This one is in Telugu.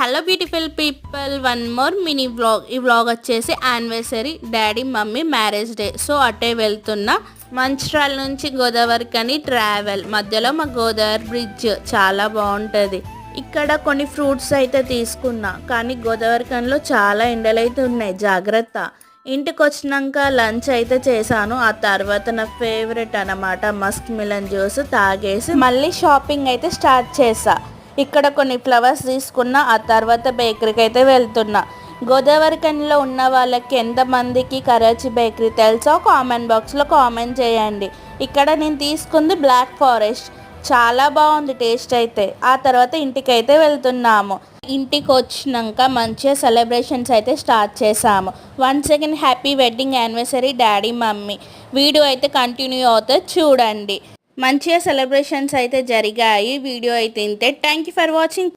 Hello beautiful people one more mini vlog ఈ వ్లాగ్ వచ్చేసి anniversary daddy mummy marriage day so అటే వెళ్తున్నా. మంచిర్యాల నుంచి గోదావరి కని ట్రావెల్ మధ్యలో మా గోదావరి బ్రిడ్జ్ చాలా బాగుంటుంది. ఇక్కడ కొన్ని ఫ్రూట్స్ అయితే తీసుకున్నా. కానీ గోదావరి కనిలో చాలా ఎండలైతే ఉన్నాయి. జాగ్రత్త. ఇంటికి వచ్చినాక లంచ్ అయితే చేశాను. ఆ తర్వాత నా ఫేవరెట్ అన్నమాట. మస్క్ మిలన్ జ్యూస్ తాగేసి మళ్ళీ షాపింగ్ అయితే స్టార్ట్ చేసా ఇక్కడ కొన్ని ఫ్లవర్స్ తీసుకున్నా ఆ తర్వాత బేకరీకి అయితే వెళ్తున్నా. గోదావరి కనిలో ఉన్న వాళ్ళకి ఎంతమందికి కరాచీ బేకరీ తెలుసో కామెంట్ బాక్స్లో కామెంట్ చేయండి. ఇక్కడ నేను తీసుకుంది బ్లాక్ ఫారెస్ట్. చాలా బాగుంది టేస్ట్ అయితే. ఆ తర్వాత ఇంటికి అయితే వెళ్తున్నాము. ఇంటికి వచ్చినాక మంచిగా సెలబ్రేషన్స్ అయితే స్టార్ట్ చేసాము one second happy wedding anniversary daddy mummy. Video అయితే కంటిన్యూ అవుతుంది. చూడండి. మంచిగా సెలబ్రేషన్స్ అయితే జరిగాయి. వీడియో అయితే ఇంతే. Thank you for watching